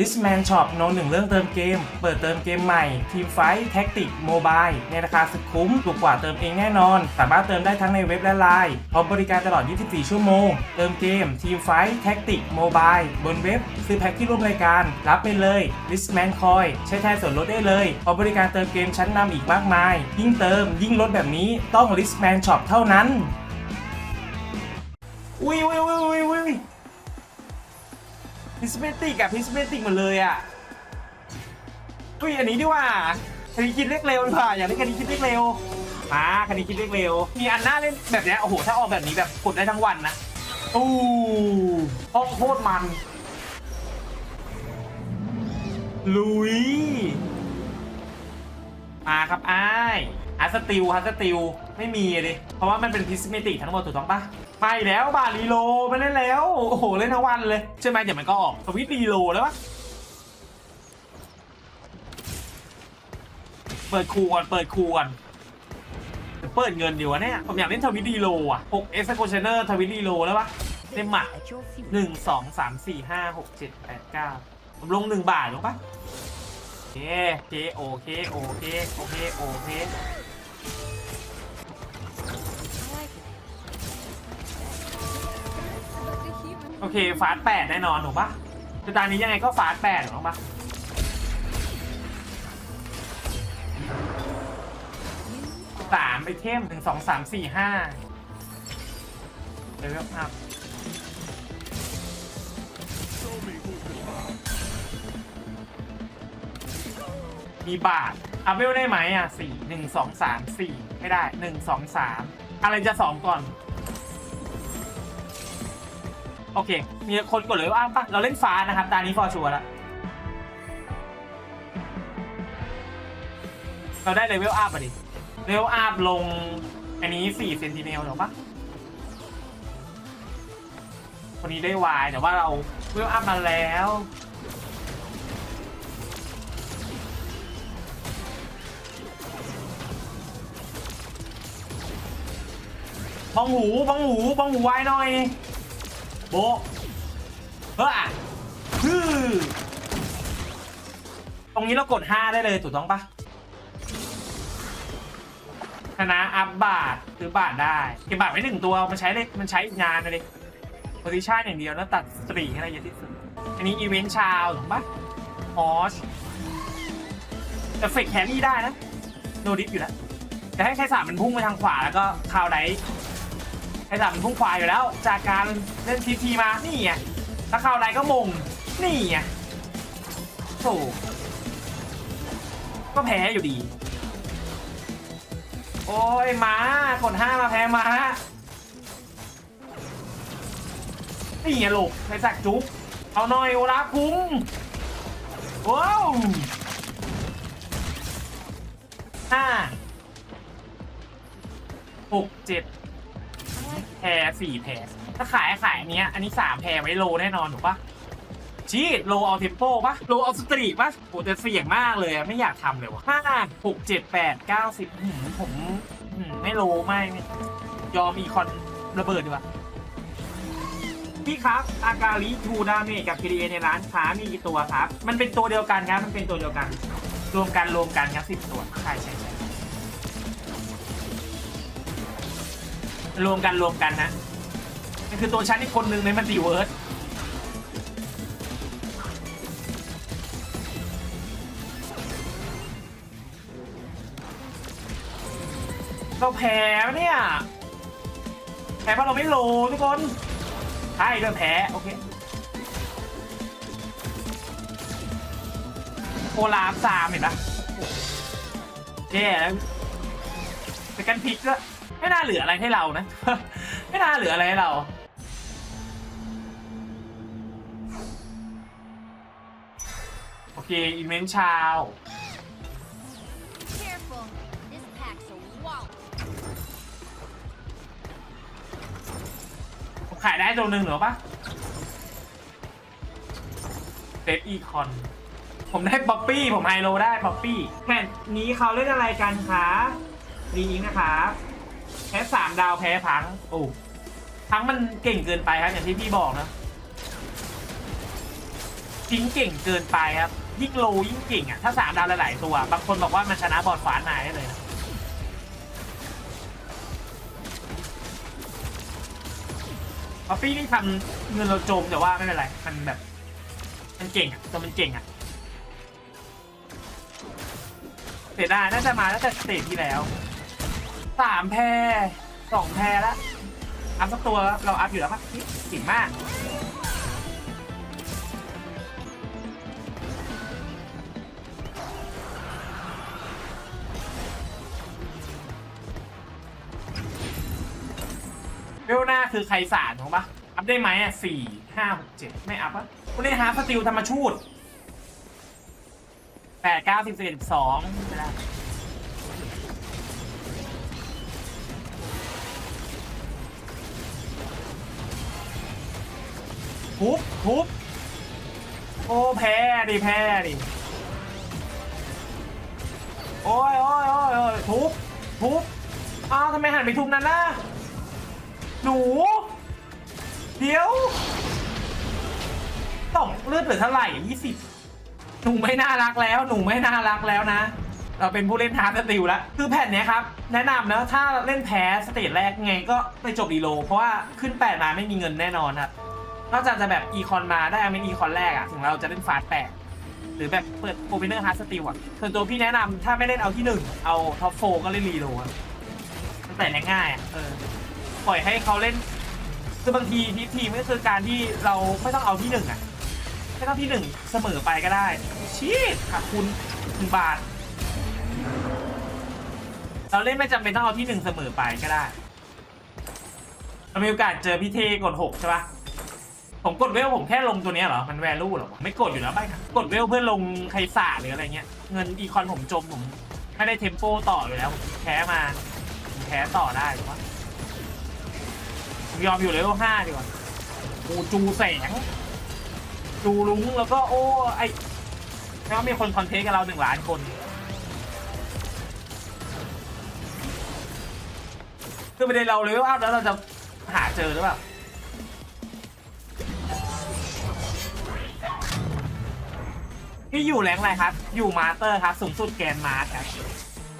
l i s t m a n Shop โนหนึ่งเรื่องเติมเกม เปิดเติมเกมใหม่ ทีมไฟท์แท็กติกโมบายในราคาสุดคุ้ม ถูกกว่าเติมเองแน่นอน สามารถเติมได้ทั้งในเว็บและไลน์พร้อมบริการตลอด 24 ชั่วโมง เติมเกม ทีมไฟท์แท็กติกโมบายบนเว็บ ซื้อแพ็คที่ร่วมรายการ รับไปเลย l i s t m a n Coin ใช้แทนส่วนลดได้เลยพร้อมบริการเติมเกมชั้นนำอีกมากมาย ยิ่งเติม ยิ่งลดแบบนี้ต้อง l i s t m a n Shop เท่านั้น อุ้ยอุ้ยอุ้ยอุ้ยอุ้ย พิสเมติกอะพิสเมติกหมดเลยอะอุ้ยอันนี้ดีกว่าคดีคิดเลขเร็วดีกว่าอยากเล่นคดีคิดเลขเร็วมาคดีคิดเลขเร็วมีอันหน้าเล่นแบบเนี้ยโอ้โหถ้าออกแบบนี้แบบกดได้ทั้งวันนะอู้ห้องโคตรมัน ลุย มาครับอ้ายฮาร์สติลฮาร์สติลไม่มีเลยเพราะว่ามันเป็นพิสเมติกทั้งหมดถูกต้องปะ ไปแล้วบาลีโลไม่เล่นแล้ว โอ้โห เล่นทั้งวันเลยใช่ไหมเดี๋ยวมันก็ออกสวิตรีโลแล้วปะเปิดคูก่อนเปิดคูก่อนเปิดเงินดีวะเนี่ย ผมอยากเล่นทวิตดีโลอะ6 e x e c u t i o n e r ทวิตดีโลแล้วปะเล่นหมัก At your funeral. หนึ่งสองสามสี่ห้าหกเจ็ดแปดเก้าผมลงหนึ่งบาทลงปะโอเคโอเคโอเคโอเคโอเคโอเค โอเค ฟาสแปดแน่นอนถูกปะคือตอนนี้ยังไงก็ฟาสแปดถูกปะสามไอเทมหนึ่งสองสามสี่ห้าเลเวลอัพมีบาทอัพเวลได้ไหมอะสี่หนึ่งสองสามสี่ไม่ได้หนึ่งสองสามอะไรจะสองก่อน โอเค มีคนกดเลยว่าอ้าปะเราเล่นฟ้านะครับ ตานี้ฟอร์ชัวร์แล้ว เราได้เลเวลอัพอะดิ เลเวลอัพลง อันนี้4เซนติเนลหรอปะคนนี้ได้วายแต่ว่าเราเลเวลอัพมาแล้วบังหูบังหูบังหูไว้หน่อย โบะเฮ้อฮือตรงนี้เรากด 5 ได้เลยถูกต้องปะชนะอัพบาทซื้อบาทได้เก็บบาทไว้หนึ่งตัวมันใช้เลยมันใช้อีกงานเลยโพซิชันอย่างเดียวแล้วตัดสตรีให้ได้เยอะที่สุด อันนี้อีเวนต์ชาวถูกปะฮอชแต่เฟกแครี่ได้นะ โนดิฟอยู่แล้วจะให้ใช้สามมันพุ่งไปทางขวาแล้วก็คาวได ไอ้สัตว์มันพุ่งควายอยู่แล้ว จากการเล่นทีทีมานี่ไงถ้าเข้าอะไรก็มง นี่ไงโถก็แพ้อยู่ดี โอ้ยม้ากดห้ามาแพ้ม้านี่ไงลูกในสักจุ๊บเอาหน่อยโอลาคุ้งว้าวห้าหกเจ็ด แพรสี่แพรถ้าขายขายอันเนี้ยอันนี้สามแพรไว้โลแน่นอนถูกปะชีดโลเอาเทมโปปะโลเอาสตรีปะโหแต่เสี่ยงมากเลยอะไม่อยากทำเลยวะห้าหกเจ็ดแปดเก้าสิบหืมผมหืมไม่โลไม่ไม่ยอมอีคอนระเบิดดีกว่าพี่ครับอากาลิทูดาเมจกับ PDA ในร้านค้ามีกี่ตัวครับ มันเป็นตัวเดียวกันครับ มันเป็นตัวเดียวกัน รวมกันรวมกันครับสิบตัว ใช่ใช่ใช่ รวมกันรวมกันนะนี่คือตัวฉันอีกคนหนึ่งในมันติเวิร์สเราแพ้เนี่ย แพ้เพราะเราไม่โลทุกคน ใช่เรื่องแพ้ โอเคโอลาฟสามเห็นปะแย่แล้วแต่กันพลิกก็ ไม่น่าเหลืออะไรให้เรานะ ไม่น่าเหลืออะไรให้เรา โอเคอีเมนชาว Careful. This pack's a wallop. ผมขายได้ตัวหนึ่งเหรอปะเซฟอีคอน ผมได้ป๊อปปี้ ผมไฮโลได้ป๊อปปี้ แมตช์นี้เขาเล่นอะไรกันคะดีอิงนะครับ แพ้สามดาวแพ้พังโอ้พังมันเก่งเกินไปครับอย่างที่พี่บอกนะทิ้งเก่งเกินไปครับ ยิ่งโลยิ่งเก่งอะถ้าสามดาวหลายๆตัว บางคนบอกว่ามันชนะบอลฟ้านายได้เลยนะป๊อปปี้นี่ทำเงินเราจมแต่ว่าไม่เป็นไร มันแบบ มันเก่งอะตัวมันเก่งอะเสียดายน่าจะมาตั้งแต่สเตจที่แล้ว สามแพรสองแพรแล้วอัพสักตัวเราอัพอยู่แล้วปะนี่เก่งมากเวลหน้าคือใครสารถูกปะอัพได้ไหมอะสี่ห้าหกเจ็ดไม่อัพอะคุณได้ฮาร์ฟสติลธรรมชูดแปดเก้าสิบสิบเอ็ดสิบสองไม่ได้ ทุบทุบโอ้แพ้ดิแพ้ดิโอ้ยโอ้ยโอ้ยโอ้ยทุบทุบอ้าวทำไมหันไปทุบนั่นน่ะหนู เดี๋ยวตกเลือดเหลือเท่าไหร่ยี่สิบหนูไม่น่ารักแล้ว หนูไม่น่ารักแล้วนะ เราเป็นผู้เล่นฮาร์ดสติลแล้ว คือแผ่นนี้ครับ แนะนำนะถ้าเล่นแพ้สเตจแรกไงก็ไปจบดีโล เพราะว่าขึ้นแปดมาไม่มีเงินแน่นอนครับ นอกจากจะแบบอีคอนมาได้อเมนอีคอนแรกอะถึงเราจะเล่นฟาสแปดหรือแบบเปิดโอเปเนอร์ฮาร์ดสติลอะส่วนตัวพี่แนะนำถ้าไม่เล่นเอาที่หนึ่งเอาท็อปโฟก็เล่นรีโลอะตั้งแต่ง่ายๆอะเออปล่อยให้เขาเล่น คือบางทีทีทีมก็คือการที่เราไม่ต้องเอาที่หนึ่งอะไม่ต้องที่หนึ่งเสมอไปก็ได้ชีดขาดคุณหนึ่งบาท เราเล่นไม่จำเป็นต้องเอาที่หนึ่งเสมอไปก็ได้เรามีโอกาสเจอพี่เทกดหกใช่ปะ ผมกดเวลผมแค่ลงตัวเนี้ยเหรอ มันแวลูเหรอไม่กดอยู่แล้วไปกดเวลเพื่อลงไคสาหรืออะไรเงี้ย เงินอีคอนผมจมผมไม่ได้เทมโปต่ออยู่แล้วผมแพ้มาผมแพ้ต่อได้หรือวะผมยอมอยู่เลเวลห้าดีกว่าโอ้จูแสง จูลุงแล้วก็โอ้ไอแล้วมีคนคอนเทนต์กับเราหนึ่งล้านคนคือประเด็นเราเลเวลอัพแล้วเราจะหาเจอหรือเปล่า พี่อยู่แรงอะไรครับ อยู่มาสเตอร์ครับ สูงสุดแกนมาสครับ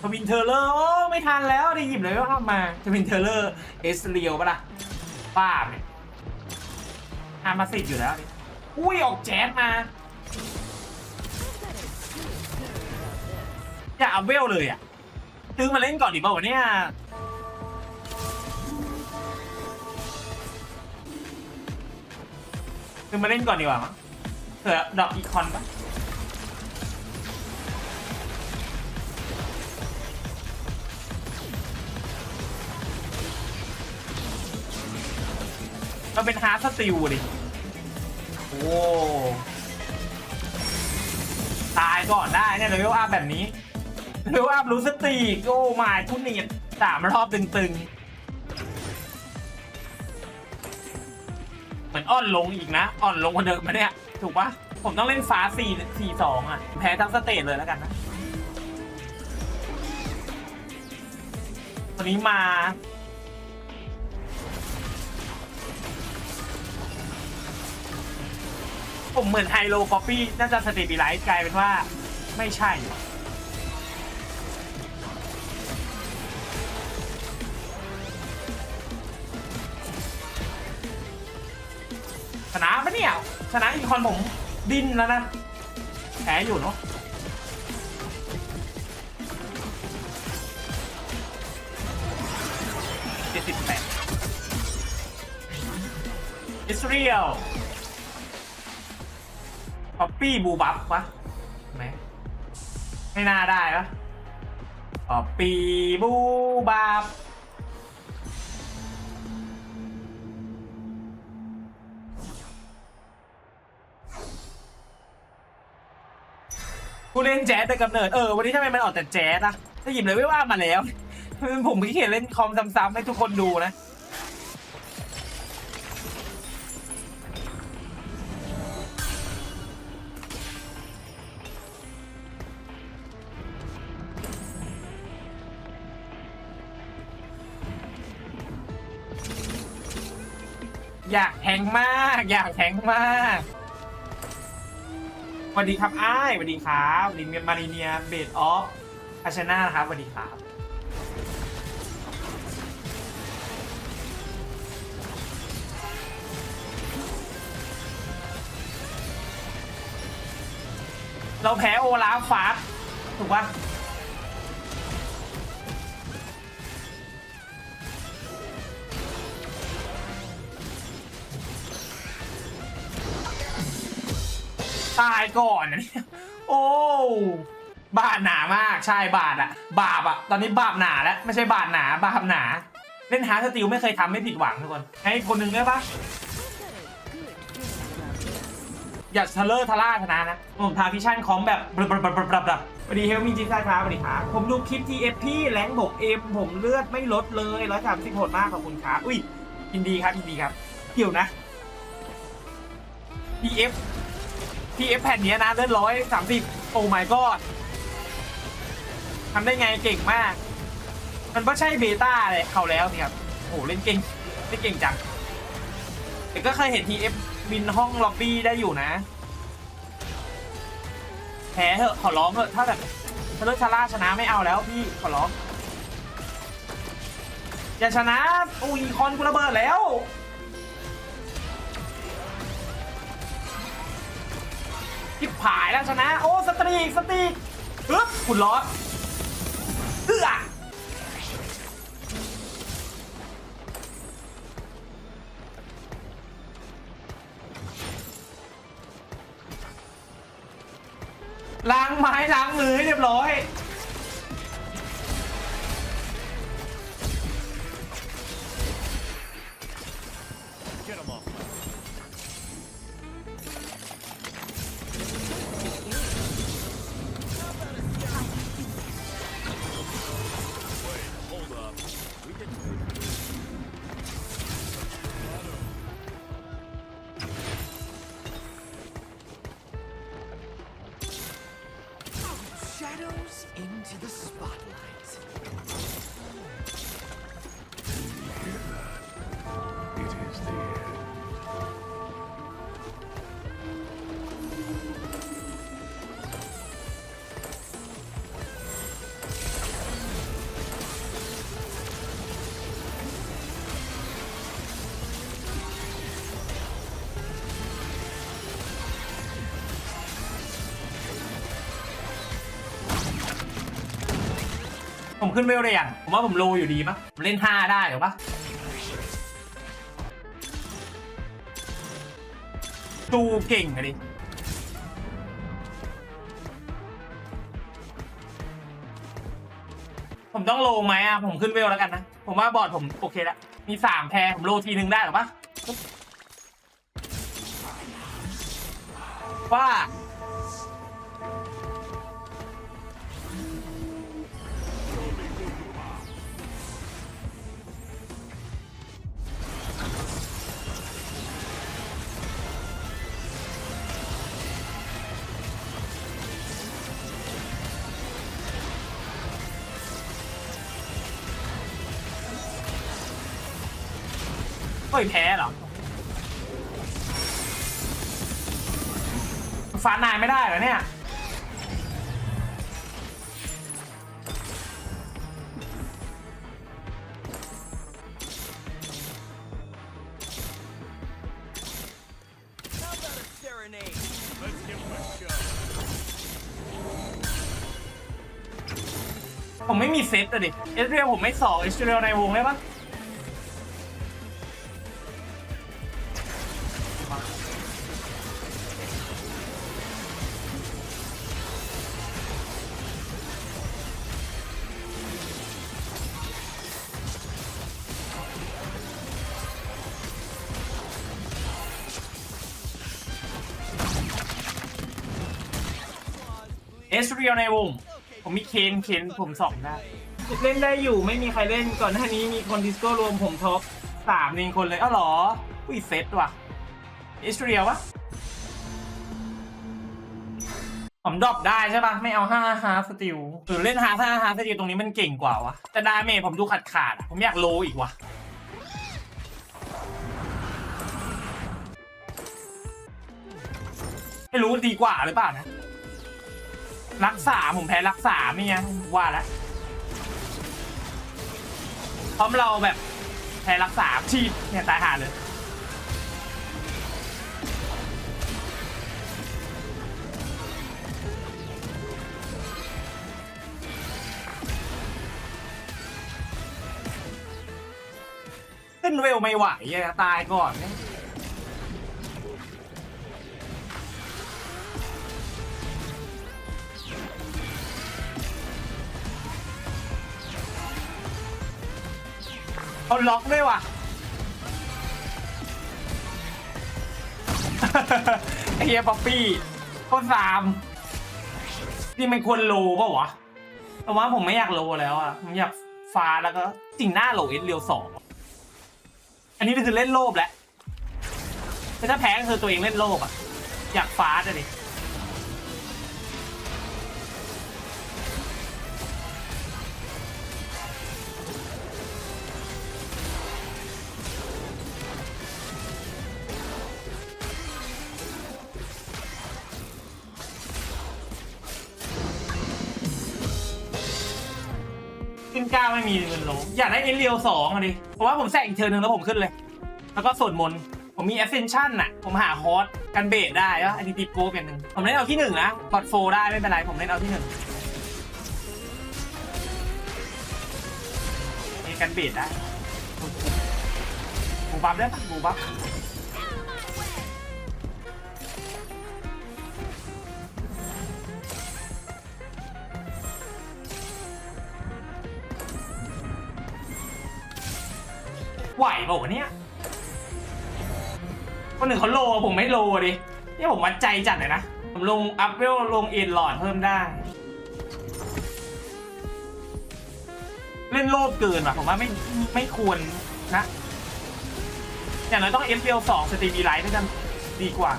ทวินเทอร์เลอร์โอ้ไม่ทันแล้วได้หยิบเลยว่าทำมาทวินเทอร์เลอร์เอสเรียวปะล่ะป้าเนี่ยทำมาสิทธิ์อยู่แล้วอุ้ยออกแจ๊สมาอย่าเอาเวลเลยอะซื้อมาเล่นก่อนดีเปล่าวะเนี่ยซื้อมาเล่นก่อนดีกว่ามั้งเผื่อดอกอีคอนปะ มันเป็นฮาร์ดสติลดิโอ้ตายก่อนได้เนี่ยเลเวลอัพแบบนี้เลเวลอัพรู้สติกโอ้มาทุนเนียสามรอบตึงๆ เหมือนอ่อนลงอีกนะ อ่อนลงกว่าเดิมมาเนี่ย ถูกปะผมต้องเล่นฟ้าสี่สี่สองอะ แพ้ทั้งสเตจเลยแล้วกันนะตัวนี้มา ผมเหมือนไฮโลคอฟฟี่น่าจะสเตบิไลซ์กลายเป็นว่าไม่ใช่ ชนะปะเนี่ย ชนะอีคอนผมดินแล้วนะแพ้อยู่เนาะเจ็ดสิบแปดอิสเรียล ป๊อปปี้บูบัฟวะไหมไม่น่าได้ปะป๊อปปี้บูบัฟผู้เล่นแจ๊สแต่กำเนิด เออ วันนี้ทำไมมันออกแต่แจ๊สอะถ้าหยิบเลยไม่ว่ามาแล้วผมไม่เขียนเล่นคอมซ้ำๆให้ทุกคนดูนะ แทงมากอยากแทงมากสวัสดีครับอ้ายสวัสดีครับลินมารีเนียเบดออฟอาชนานะครับสวัสดีครับเราแพ้โอลาฟฟาสถูกปะ ตายก่อนนะเนี่ยโอ้บาดหนามากใช่บาดอะบาปอะตอนนี้บาปหนาแล้วไม่ใช่บาดหนาบาปหนา เล่นฮาร์ดสติลไม่เคยทำไม่ผิดหวังทุกคนให้คนหนึ่งได้ปะอย่าเทเลอร์ทาร่าชนะนะ ผมทาพิชั่นคอมแบบบลับบลับบลับสวัสดีเฮลมีจีซ่าครับสวัสดีครับ ผมดูคลิปทีเอฟพี่แรงบกเอ็มผมเลือดไม่ลดเลยร้อยสามสิบหดมากขอบคุณครับ อุ้ยยินดีครับยินดีครับ เกี่ยวนะ TF TF แผ่นนี้นะเลือดร้อยสามสิบโอ้ my god ทำได้ไงเก่งมาก มันไม่ใช่เบต้าเลยเขาแล้วนี่ครับโอ้โหเล่นเก่งเล่นเก่งจังแต่ก็เคยเห็น TF บินห้องล็อบบี้ได้อยู่นะแพ้เถอะขอร้องเถอะถ้าแบบเลิกชาร่าชนะไม่เอาแล้วพี่ขอร้อง อย่าชนะอุ้ยคอนกูระเบิดแล้ว ผายแล้วชนะ โอ้สตรีกสตรีกปึ๊บขุดล้อเอื้อล้างไม้ล้างมือให้เรียบร้อย ผมขึ้นเวลเลยอะผมว่าผมโลอยู่ดีปะผมเล่น 5 ได้หรือปะดูเก่งอะดิผมต้องโลไหมอะ ผมขึ้นเวลแล้วกันนะ ผมว่าบอร์ดผมโอเคแล้วมีสามแพรผมโลทีนึงได้หรอปะว่า ฟ้านายไม่ได้เหรอเนี่ย ผมไม่มีเซตอะดิ เอสเรียผมไม่สองเอสเรียในวงได้ปะ เรียลในวง ผมมีเคนเคนผมสองได้ เล่นได้อยู่ไม่มีใครเล่นก่อนหน้านี้มีคนดิสโก้รวมผมท็อปสามหนึ่งคนเลยอ้าวเหรอ อุ้ยเซตว่ะเอสเรียวะผมดรอปได้ใช่ปะไม่เอาห้าฮาสติลหรือเล่นฮาห้าฮาสติลตรงนี้มันเก่งกว่าวะแต่ดาเมจผมดูขาดขาดผมอยากโลอีกว่ะไม่รู้ดีกว่าหรือเปล่านะ รักษาผมแพ้รักษาไม่ยังว่าแล้วพราะเราแบบแพ้รักษาชีดเนี่ยตายหาเลยขึ้นเร็วไม่ไหวอะตายก่อน เขาล็อกด้วยว่ะ ไอเฮียป๊อปปี้ก็สามนี่มันควรโลเปล่าวะแต่ว่าผมไม่อยากโลแล้วอะผมอยากฟ้าแล้วก็จริงหน้าโลเอสเรียวสองอันนี้คือเล่นโลภแหล้วแต่ถ้าแพ้ก็คือตัวเองเล่นโลภอะ อยากฟ้าจะดิ ขึ้นเก้าไม่มีเงินลงอยากได้เอเรียวสองอะดิเพราะว่าผมแซงอีกเทอร์นึงแล้วผมขึ้นเลย แล้วก็สวดมนต์ผมมี Ascension น่ะ ผมหาฮอสกันเบสได้แล้วอันนี้ตีโก้เป็นหนึ่งผมเล่นเอาที่หนึ่งนะกอดโฟได้ไม่เป็นไรผมเล่นเอาที่หนึ่งมีกันเบสได้บูบับได้ปะบูบับ ไหวเปล่าวะเนี่ยคนหนึ่งเขาโลผมไม่โลดินี่ผมวัดใจจัดเลยนะ ผมลงอัพเวลลงเอ็นหลอดเพิ่มได้ เล่นโลภเกินว่ะผมว่าไม่ไม่ควรนะ อย่างน้อยต้องเอฟเอลสองสตรีมีไลท์ด้วยกันดีกว่า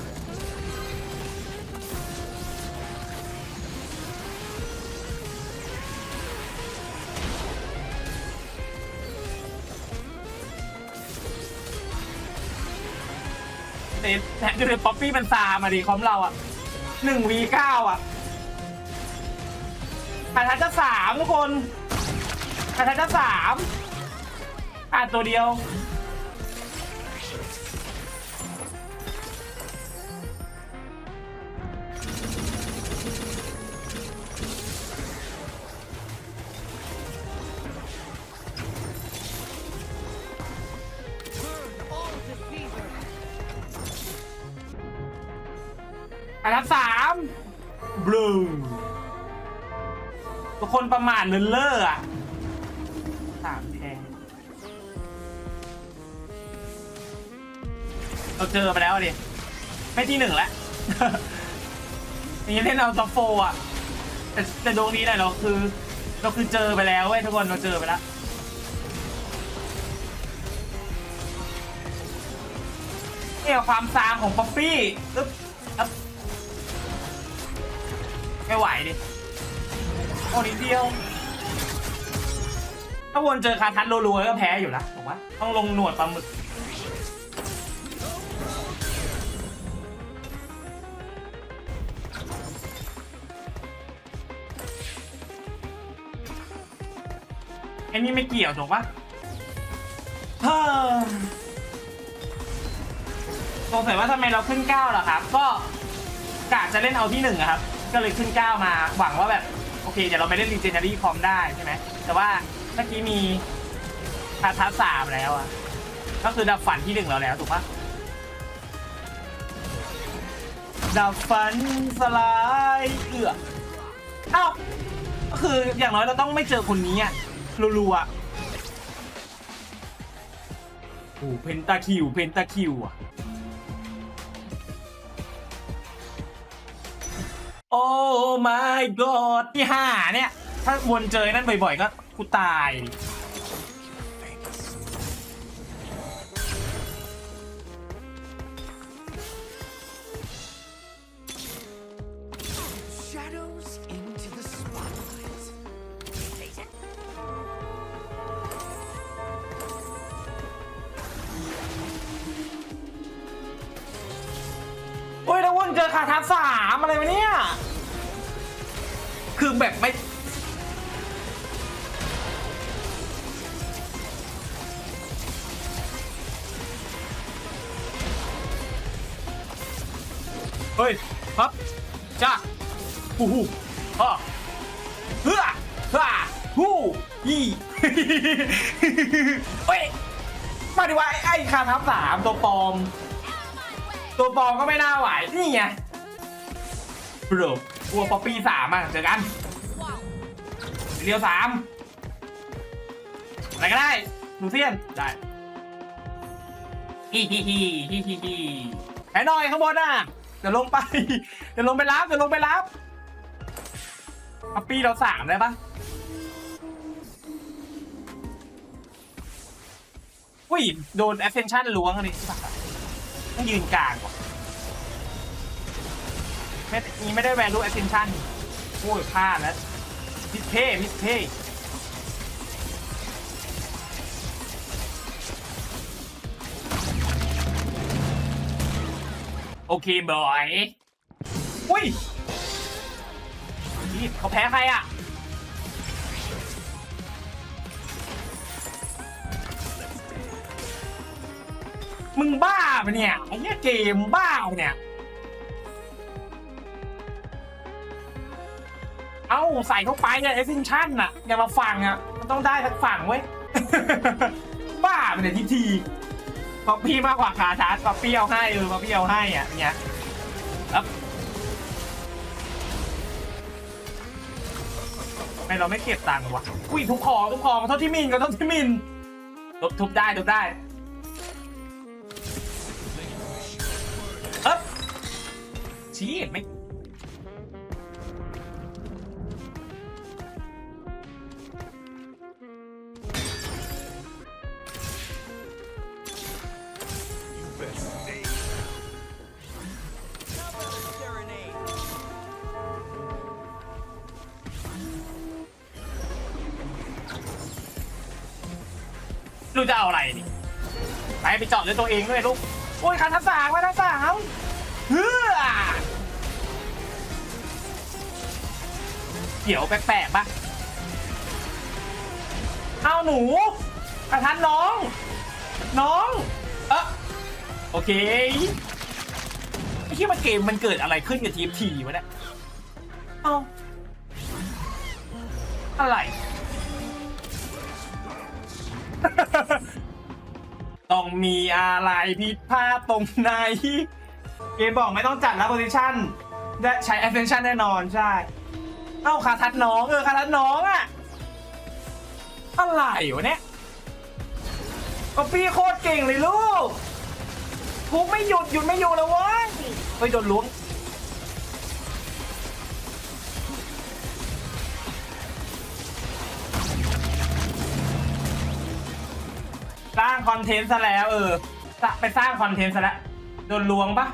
เต็แถมจะเป็นป๊อปปี้มันซามาดิคอมเราอะหนึ่งวีเก้าอะอาทัจะสามทุกคนอาทัจะสามอ่านตัวเดียว คนประมาทเลินเล่ออะสามแทนเราเจอไปแล้วดิ ไม่ที่หนึ่งแล้วนี่เล่นเอาซัฟโฟอะ แต่แต่ดวงนี้แหละเราคือ เราคือเจอไปแล้วเว้ยทุกคนเราเจอไปแล้ว เนี่ยความซามของป๊อปปี้อึ๊บอึ๊บไม่ไหวดิ โอ้นิดเดียว ถ้าวนเจอคาทันรัวๆก็แพ้อยู่นะผมว่าต้องลงหนวดปลาหมึกอ้นี่ไม่เกี่ยวถูกปะเฮ้อสงสัยว่าทำไมเราขึ้นเก้าล่ะครับ ก็กะจะเล่นเอาที่หนึ่งอะครับ ก็เลยขึ้นเก้ามาหวังว่าแบบ โอเค เดี๋ยวเราไปเล่นรีเจน a รี่คอมได้ใช่ไหม แต่ว่าเมื่อกี้มีคาทัสสามแล้วอะก็คือดับฝันที่หนึ่งเราแล้วถูกปะดับฝันสลายเอือเอ้าก็คืออย่างน้อยเราต้องไม่เจอคนนี้อะรัวๆอะโอ้เพนตาคิวเพนตาคิวอะ โอ้ my god ที่ห้าเนี่ย ถ้าวนเจอนั่นบ่อยๆ ก็กูตาย เจอคาทับสามอะไรวะเนี่ย คือแบบไม่ เฮ้ยปั๊บจ้าฮู้ฮู้ฮ่าเฮ้อฮ่าฮู้ยี่เฮ้ย มาดิวะไอ้ไอ้คาทับสามตัวปลอม ตัวปลอมก็ไม่น่าไหว นี่ไงโบรกลัวป๊อปปี้สามอะเจอกันเรียวสามอะไรก็ได้ลูเซียน ได้ฮิฮิฮิฮิฮิฮิแค่หน่อยข้างบนน่ะเดี๋ยวลงไป เดี๋ยวลงไปรับเดี๋ยวลงไปรับป๊อปปี้เราสามได้ปะอุ้ย โดน ascension ล้วงอันนี้ ต้องยืนกลางว่ะไม่นี่ไม่ได้ value ascension โอ้ยพลาดแล้วมิสเพย์มิสเพย์โอเคบอย อุ้ยนี่เขาแพ้ใครอะ มึงบ้าปะเนี่ยไอ้เนี่ยเกมบ้าปะเนี่ย เอ้าใส่เข้าไปอะเอฟฟินชั่นอะอย่ามาฟังอะมันต้องได้สักฝั่งเว้ย บ้าไปเนี่ยทีทีป๊อปปี้มากกว่าขาชาร์จป๊อปปี้เอาให้เออป๊อปปี้เอาให้อะเนี่ยครับทำไมเราไม่เก็บตังค์วะอุ้ยทุบคอทุบคอขอโทษที่มินขอโทษที่มินทุบทุบได้ทุบได้ ชี้เห็นไหมลูกจะเอาอะไรนี่ ไปไปเจาะด้วยตัวเองด้วยลูก โอ้ยคันทับสางมคันทับสามเฮ้อ เดี๋ยวแปลกๆปะเอาหนูกระทันน้อง น้อง เออโอเคไม่คิดว่าเกมมันเกิดอะไรขึ้นกับทีมทีวะเนี่ยเอาอะไร ต้องมีอะไรผิดพลาดตรงไหน เกมบอกไม่ต้องจัดแล้วโพซิชันได้ใช้ attention แน่นอนใช่ เอ้าคาทัดน้องเออคาทัดน้องอะอะไรวะเนี่ยก็พี่โคตรเก่งเลยลูกทุกไม่หยุดหยุดไม่อยู่แล้วเว้ยเฮ้ยโดนล้วงสร้างคอนเทนต์ซะแล้วเออไปสร้างคอนเทนต์ซะแล้วโดนลวงปะ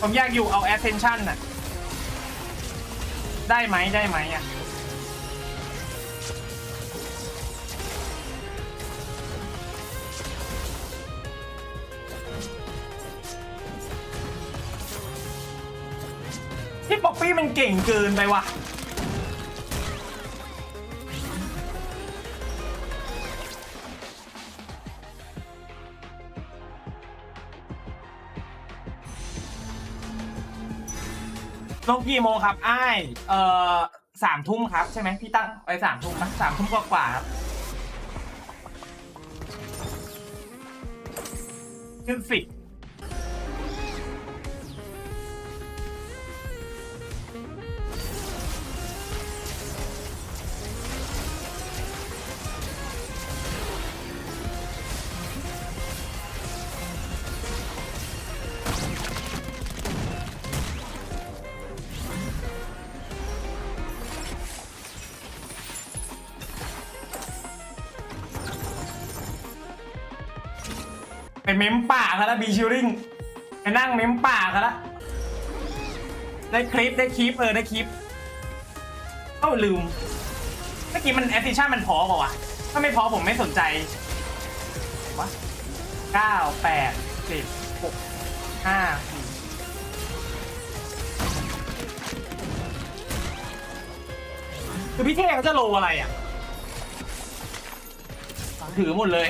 ผมอยากอยู่เอา attention น่ะ ได้ไหมได้ไหมอะ พี่ป๊อปปี้มันเก่งเกินไปว่ะ ลงกี่โมงครับอ้ายเอ่อสามทุ่มครับ ใช่ไหมพี่ตั้งไปสามทุ่มนะสามทุ่มกว่าๆครับขึ้นสิบ ม้มป่ากแล้วบีชิลลิ่งไปนั่งเม้มป่ากแล้วได้คลิปได้คลิปเออได้คลิปเอ้าลืมเมื่อกี้มันแอ c ซิชันมันพอเปล่าวะถ้าไม่พอผมไม่สนใจวะเก้าแปดสิบหกห้าสี่คือพี่เท่เขาจะโลอะไรอะถือหมดเลย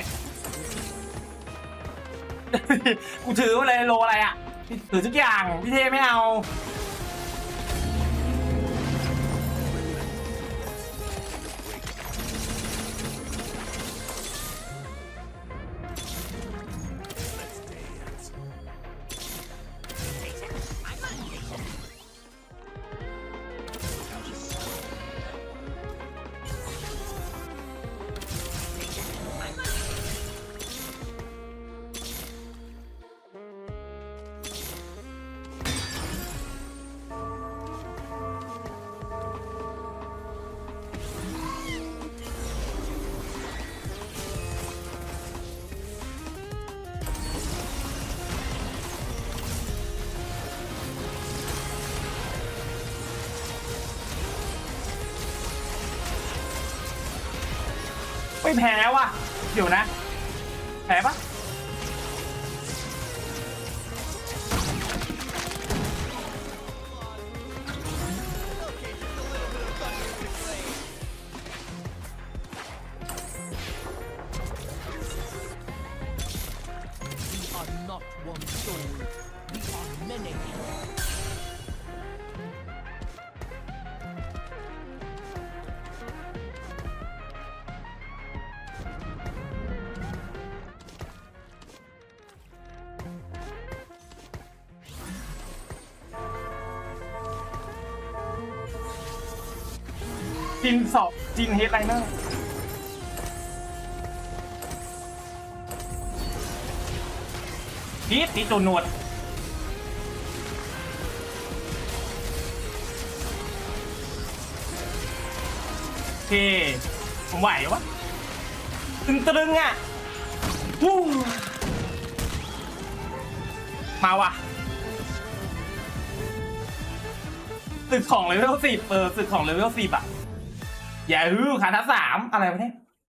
กูถือหมาเลยโลอะไรอะถือทุกอย่างพี่เทไม่เอา ไม่แพ้ว่ะ เดี๋ยวนะ แพ้ปะ จินสอบจินเฮดไลเนอร์พีทตีตัวหนวดโอเค ผมไหววะตึงตรึงอะวู้มาว่ะตึกของเลเวลสิบเออตึกของเลเวลสิบอะ อย่าฮือขาทัสามอะไรวะเนี่ย